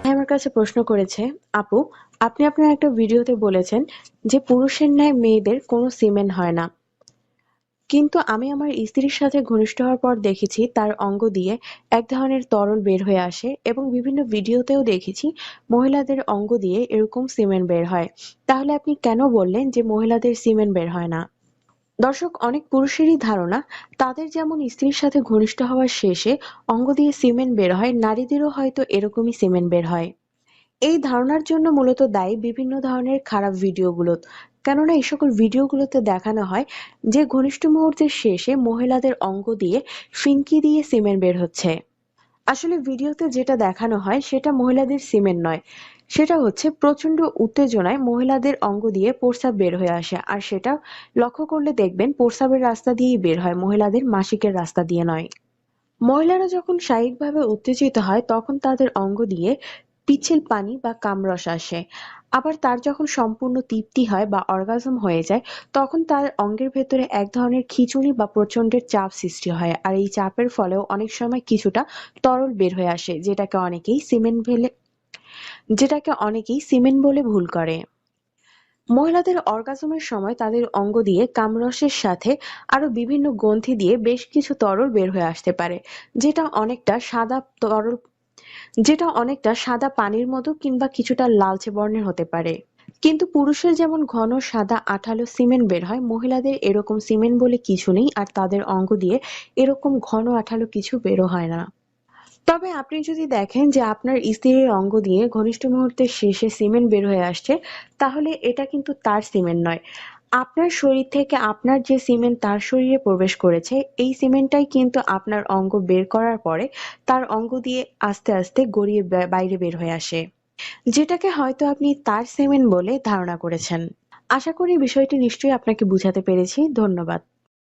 আমার কাছে প্রশ্ন করেছে, আপু, আপনি আপনার একটা ভিডিওতে বলেছেন যে পুরুষের ন্যায় মেয়েদের কোনো সিমেন্ট হয় না। কিন্তু আমি আমার স্ত্রীর সাথে ঘনিষ্ঠ হওয়ার পর দেখেছি তার অঙ্গ দিয়ে এক ধরনের তরল বের হয়ে আসে এবং বিভিন্ন ভিডিওতেও দেখেছি মহিলাদের অঙ্গ দিয়ে এরকম সিমেন্ট বের হয়। তাহলে আপনি কেন বললেন যে মহিলাদের সিমেন্ট বের হয় না? দর্শক, অনেক পুরুষেরই ধারণা, তাদের যেমন স্ত্রীর সাথে ঘনিষ্ঠ হওয়ার শেষে অঙ্গ দিয়ে সিমেন্ট বের হয়, নারীদেরও হয়তো এরকমই সিমেন্ট বের হয়। এই ধারণার জন্য মূলত দায়ী বিভিন্ন ধরনের খারাপ ভিডিওগুলো। কেননা এই সকল ভিডিওগুলোতে দেখানো হয় যে ঘনিষ্ঠ মুহূর্তের শেষে মহিলাদের অঙ্গ দিয়ে ফিনকি দিয়ে সিমেন্ট বের হচ্ছে। আসলে ভিডিওতে যেটা দেখানো হয় সেটা মহিলাদের সিমেন্ট নয়। সেটা হচ্ছে প্রচণ্ড উত্তেজনায় মহিলাদের অঙ্গ দিয়ে প্রস্রাব বের হয়ে আসে, আর সেটা লক্ষ্য করলে দেখবেন প্রস্রাবের রাস্তা দিয়েই বের হয়, মহিলাদের মাসিকের রাস্তা দিয়ে নয়। মহিলারা যখন শারীরিকভাবে উত্তেজিত হয়, তখন তাদের অঙ্গ দিয়ে পিচ্ছিল পানি বা কামরস আসে। আবার তার যখন সম্পূর্ণ তৃপ্তি হয় বা অর্গাজম হয়ে যায়, তখন তার অঙ্গের ভেতরে এক ধরনের খিঁচুনি বা প্রচন্ডের চাপ সৃষ্টি হয়, আর এই চাপের ফলেও অনেক সময় কিছুটা তরল বের হয়ে আসে, যেটাকে অনেকেই সিমেন্ট ফেলে যেটাকে অনেকেই সিমেন্ট বলে ভুল করে। মহিলাদের অর্গাজমের সময় তাদের অঙ্গ দিয়ে কামরসের সাথে আরও বিভিন্ন গ্রন্থি দিয়ে বেশ কিছু তরল বের হয়ে আসতে পারে, যেটা অনেকটা সাদা তরল, যেটা অনেকটা সাদা পানির মতো কিংবা কিছুটা লালচে বর্ণের হতে পারে। কিন্তু পুরুষের যেমন ঘন সাদা আঠালো সিমেন্ট বের হয়, মহিলাদের এরকম সিমেন্ট বলে কিছু নেই আর তাদের অঙ্গ দিয়ে এরকম ঘন আঠালো কিছু বেরো হয় না। তবে আপনি যদি দেখেন যে আপনার স্ত্রীর অঙ্গ দিয়ে ঘনিষ্ঠ মুহূর্তের শেষে সিমেন্ট বের হয়ে আসছে, তাহলে এটা কিন্তু তার সিমেন্ট নয়। আপনার শরীর থেকে আপনার যে সিমেন্ট তার শরীরে প্রবেশ করেছে, এই সিমেন্টটাই কিন্তু আপনার অঙ্গ বের করার পরে তার অঙ্গ দিয়ে আস্তে আস্তে গড়িয়ে বাইরে বের হয়ে আসে। যেটাকে হয়তো আপনি তার সিমেন্ট বলে ধারণা করেছেন। আশা করি বিষয়টি নিশ্চয়ই আপনাকে বুঝাতে পেরেছি। ধন্যবাদ।